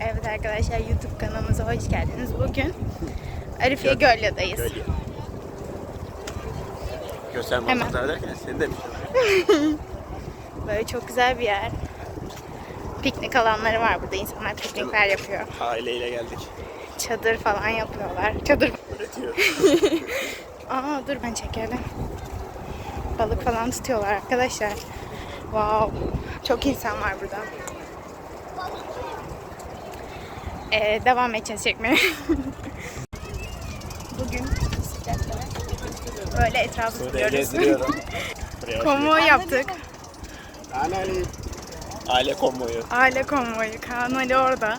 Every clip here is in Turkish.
Evet arkadaşlar YouTube kanalımıza hoş geldiniz. Bugün Arifiye Gölya'dayız. Gölge. Gösterme Hemen. manzara derken seni de var. Böyle çok güzel bir yer. Piknik alanları var burada. İnsanlar piknikler yapıyor. Aileyle geldik. Çadır falan yapıyorlar. Çadır. Üretiyor. Aa dur ben çekelim. Balık falan tutuyorlar arkadaşlar. Wow. Çok insan var burada. Ee, devam edeceğiz çekmeye. Bugün bisikletle böyle etrafı Buraya gezdiriyorum. Konvoy yaptık. Anali. Aile konvoyu. Aile konvoyu. Kaan Ali orada.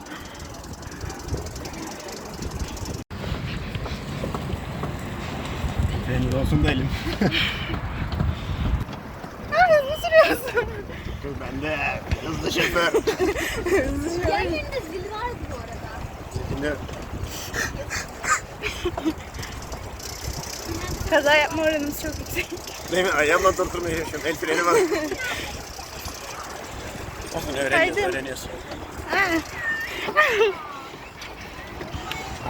Benim olsun da elim. Hızlı sürüyorsun. Dur ben de hızlı şoför. Diğerlerinde zil vardı bu arada. Şimdi Kaza yapma oranımız çok yüksek. değil mi? Ayağımla durdurmaya çalışıyorum. El freni var. Olsun öğreniyorsun, Kaydım. öğreniyorsun. Aa,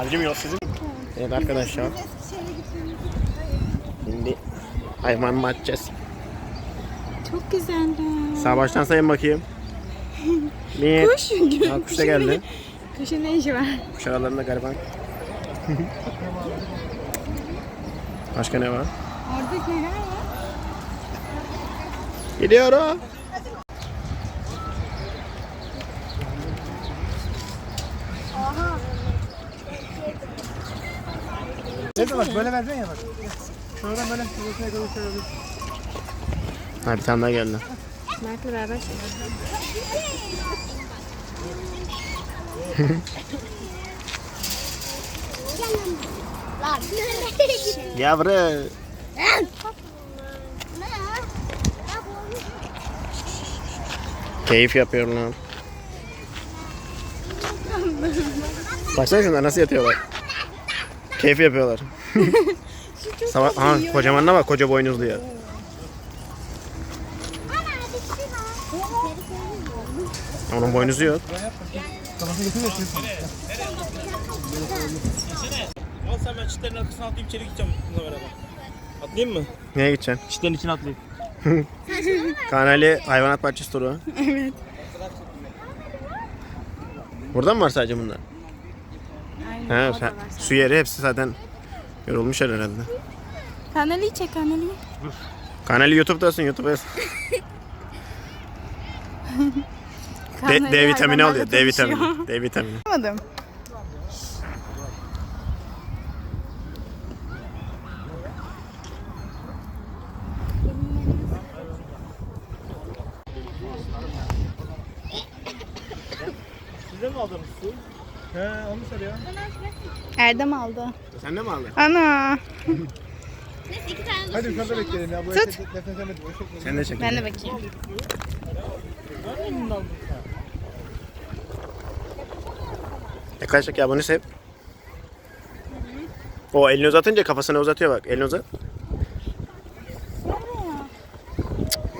Abicim yol sizin. Evet arkadaşlar. Şimdi hayvan bakacağız. çok güzeldi. Sağ baştan sayın bakayım. Bir. Kuş. Ha, kuş da geldi. Kuşun ne işi var? Kuş aralarında gariban. Başka ne var? Orada neler var? Gidiyorum. Ne bak böyle vereceksin ya bak. Şuradan böyle şurasına kadar şöyle. Ha bir tane daha geldi. Mert'le beraber? Yavru. Keyif yapıyorlar. Baksana şunlar nasıl yatıyorlar. Keyif yapıyorlar. Sabah, aha, kocamanına bak koca boynuzlu ya. Onun boynuzu yok. Kafasına getirmiyorsun. Al sen ben çitlerin arkasına atlayıp içeri gideceğim bununla beraber. Atlayayım mı? Neye gideceksin? Çitlerin içine atlayayım. Kanali hayvanat bahçesi turu. Evet. Burada mı var sadece bunlar? Aynen. He, sen- su yeri hepsi zaten yorulmuşlar herhalde. Kanaliyi çek kanaliyi. Kanali YouTube'dasın YouTube'a. D, D vitamini alıyor. D vitamini. D vitamini. Anlamadım. Size mi aldınız su? He almışlar ya. Erdem aldı. Sen de mi aldın? Ana. Neyse iki tane Hadi yukarıda bekleyelim ya. Bu Tut. Sen de çek. Ben de bakayım. Yaklaşık ya bunu sev. O elini uzatınca kafasını uzatıyor bak. Elini uzat.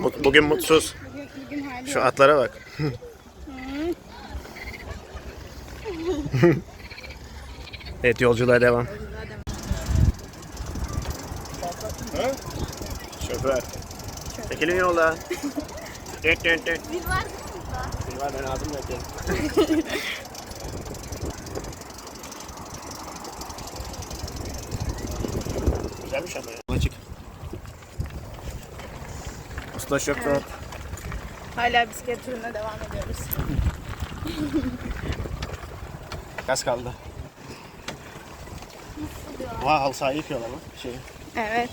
Mut- Bugün mutsuz. Şu atlara bak. evet yolculuğa devam. Şoför. Çekilin yolda. Düt düt düt. zil vardı mı burada? Bir var ben ağzımla yapıyorum. Güzelmiş ama ya. Açık. Usta şoför. Hala bisiklet turuna devam ediyoruz. Gaz kaldı. Vay halı sahayı yıkıyorlar bak. Şey. Evet.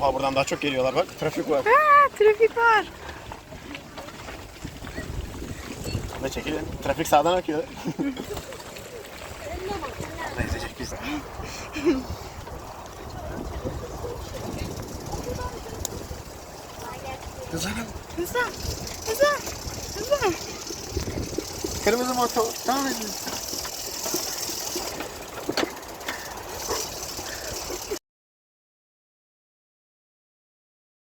Oha buradan daha çok geliyorlar bak. Trafik var. Aa, trafik var. Burada çekilin. Trafik sağdan akıyor. Neyse çek biz. Hızlanın. Hızlan. Hızlan. Hızlan. Kırmızı motor. Devam edin.